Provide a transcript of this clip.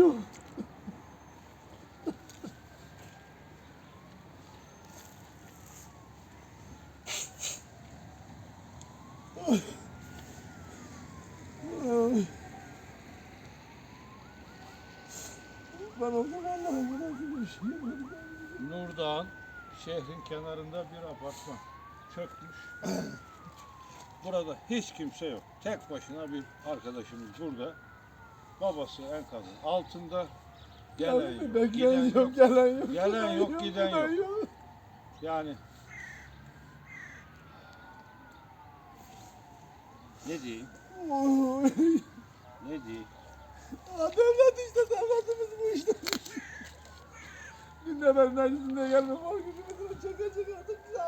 Yok. Ben okul Allah'ım Nurdan şehrin kenarında bir apartman çökmüş. Burada hiç kimse yok. Tek başına bir arkadaşımız burada. Babası enkazın altında. Gelen yok, giden yok, yok. gelen yok. Gelen yok, giden yok. yok. Yani ne diyeyim? Ne diyeyim? Devlet işte devletimiz bu işte. Günde ben meclisinde gelmem. O gücümüzü çeke çeke artık bize